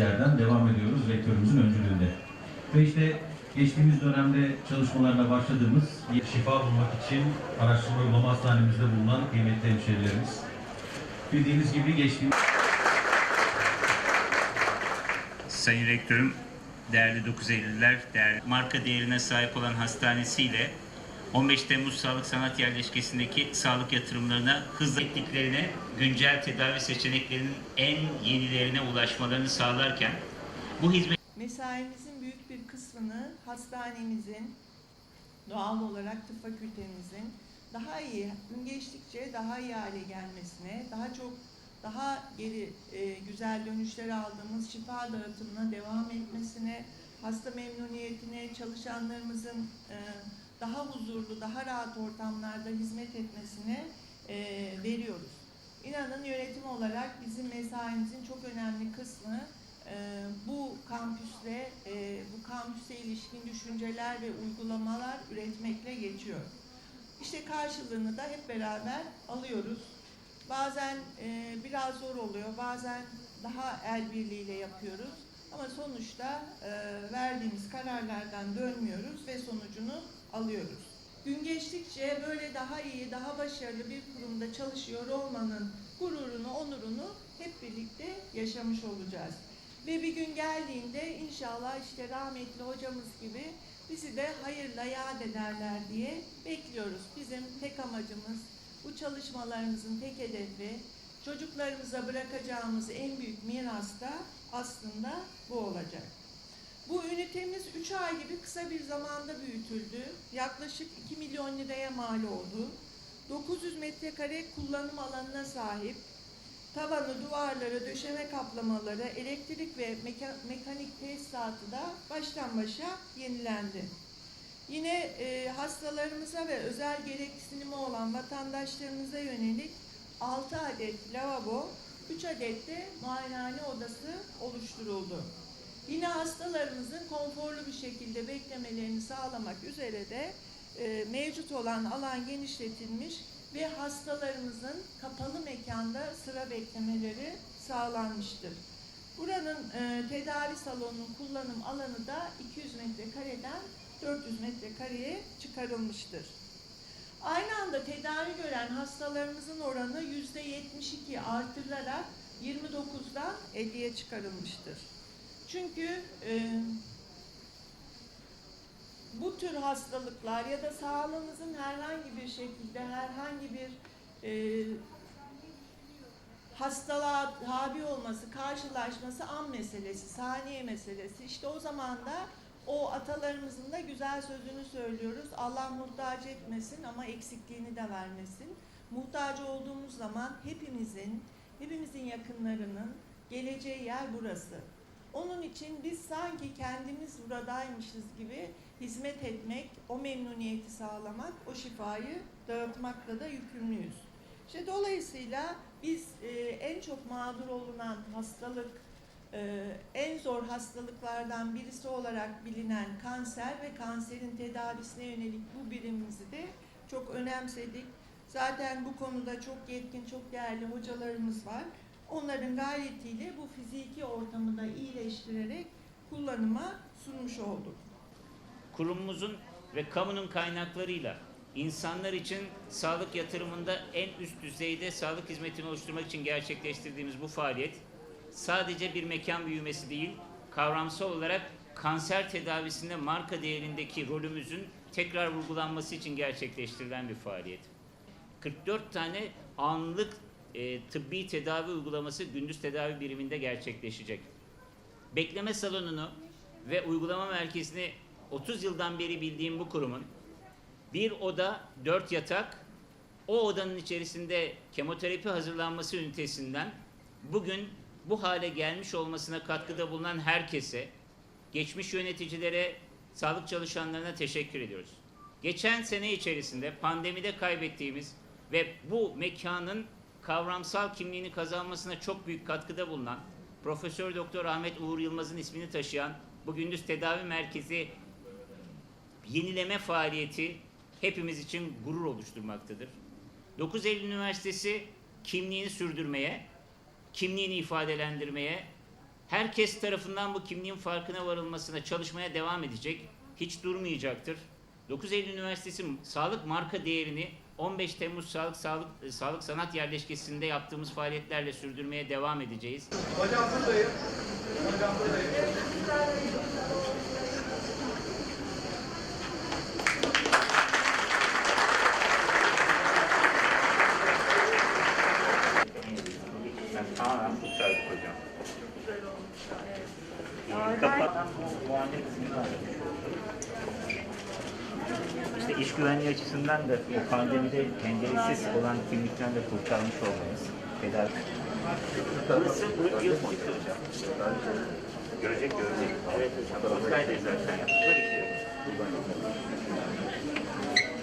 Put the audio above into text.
yerden devam ediyoruz rektörümüzün öncülüğünde. Ve işte geçtiğimiz dönemde çalışmalarına başladığımız şifa bulmak için araştırma uygulama hastanemizde bulunan kıymetli hemşerilerimiz. Bildiğiniz gibi geçtiğimiz Sayın Rektörüm, değerli 9 Eylüller, değerli marka değerine sahip olan hastanesiyle 15 Temmuz Sağlık Sanat Yerleşkesi'ndeki sağlık yatırımlarına hızla ettiklerine, güncel tedavi seçeneklerinin en yenilerine ulaşmalarını sağlarken bu hizmet Mesaimizin büyük bir kısmını hastanemizin, doğal olarak tıp fakültemizin daha iyi, gün geçtikçe daha iyi hale gelmesine, daha çok daha geri e, güzel dönüşler aldığımız şifa dağıtımına devam etmesine, hasta memnuniyetine, çalışanlarımızın e, daha huzurlu, daha rahat ortamlarda hizmet etmesine e, veriyoruz. İnanın yönetim olarak bizim mesaimizin çok önemli kısmı e, bu kampüsle, e, bu kampüse ilişkin düşünceler ve uygulamalar üretmekle geçiyor. İşte karşılığını da hep beraber alıyoruz. Bazen e, biraz zor oluyor, bazen daha el birliğiyle yapıyoruz. Ama sonuçta e, verdiğimiz kararlardan dönmüyoruz ve sonucunu alıyoruz. Gün geçtikçe böyle daha iyi, daha başarılı bir kurumda çalışıyor olmanın gururunu, onurunu hep birlikte yaşamış olacağız. Ve bir gün geldiğinde inşallah işte rahmetli hocamız gibi bizi de hayırla yad ederler diye bekliyoruz. Bizim tek amacımız bu çalışmalarımızın tek hedefi çocuklarımıza bırakacağımız en büyük miras da aslında bu olacak. Bu ünitemiz 3 ay gibi kısa bir zamanda büyütüldü. Yaklaşık 2 milyon liraya mal oldu. 900 metrekare kullanım alanına sahip. Tavanı, duvarları, döşeme kaplamaları, elektrik ve meka- mekanik tesisatı da baştan başa yenilendi. Yine e, hastalarımıza ve özel gereksinimi olan vatandaşlarımıza yönelik 6 adet lavabo, 3 adet de muayenehane odası oluşturuldu. Yine hastalarımızın konforlu bir şekilde beklemelerini sağlamak üzere de e, mevcut olan alan genişletilmiş ve hastalarımızın kapalı mekanda sıra beklemeleri sağlanmıştır. Buranın e, tedavi salonunun kullanım alanı da 200 metrekareden 400 metrekareye çıkarılmıştır. Aynı anda tedavi gören hastalarımızın oranı %72 artırılarak 29'dan 50'ye çıkarılmıştır. Çünkü e, bu tür hastalıklar ya da sağlığımızın herhangi bir şekilde herhangi bir e, hastalığa tabi olması, karşılaşması an meselesi, saniye meselesi. İşte o zaman da o atalarımızın da güzel sözünü söylüyoruz. Allah muhtaç etmesin ama eksikliğini de vermesin. Muhtaç olduğumuz zaman hepimizin, hepimizin yakınlarının geleceği yer burası. Onun için biz sanki kendimiz buradaymışız gibi hizmet etmek, o memnuniyeti sağlamak, o şifayı dağıtmakla da yükümlüyüz. İşte dolayısıyla biz e, en çok mağdur olunan hastalık, e, en zor hastalıklardan birisi olarak bilinen kanser ve kanserin tedavisine yönelik bu birimimizi de çok önemsedik. Zaten bu konuda çok yetkin, çok değerli hocalarımız var. Onların gayretiyle bu fiziki ortamı da iyileştirerek kullanıma sunmuş olduk. kurumumuzun ve kamunun kaynaklarıyla insanlar için sağlık yatırımında en üst düzeyde sağlık hizmetini oluşturmak için gerçekleştirdiğimiz bu faaliyet sadece bir mekan büyümesi değil, kavramsal olarak kanser tedavisinde marka değerindeki rolümüzün tekrar vurgulanması için gerçekleştirilen bir faaliyet. 44 tane anlık e, tıbbi tedavi uygulaması gündüz tedavi biriminde gerçekleşecek. Bekleme salonunu ve uygulama merkezini 30 yıldan beri bildiğim bu kurumun bir oda, dört yatak, o odanın içerisinde kemoterapi hazırlanması ünitesinden bugün bu hale gelmiş olmasına katkıda bulunan herkese, geçmiş yöneticilere, sağlık çalışanlarına teşekkür ediyoruz. Geçen sene içerisinde pandemide kaybettiğimiz ve bu mekanın kavramsal kimliğini kazanmasına çok büyük katkıda bulunan Profesör Doktor Ahmet Uğur Yılmaz'ın ismini taşıyan bu gündüz tedavi merkezi yenileme faaliyeti hepimiz için gurur oluşturmaktadır. 9 Eylül Üniversitesi kimliğini sürdürmeye, kimliğini ifadelendirmeye Herkes tarafından bu kimliğin farkına varılmasına çalışmaya devam edecek. Hiç durmayacaktır. 9 Eylül Üniversitesi sağlık marka değerini 15 Temmuz Sağlık Sağlık e, Sağlık Sanat Yerleşkesi'nde yaptığımız faaliyetlerle sürdürmeye devam edeceğiz. Tamamen kurtardık hocam. Kapat. Muayene kısmını aramış İşte iş güvenliği açısından da bu pandemide penceresiz olan kimlikten de kurtarmış olmamız. Tedarik. Burası bu yıl çıktı hocam. Görecek görecek. Evet hocam. Buradaydı zaten. Böyle işte.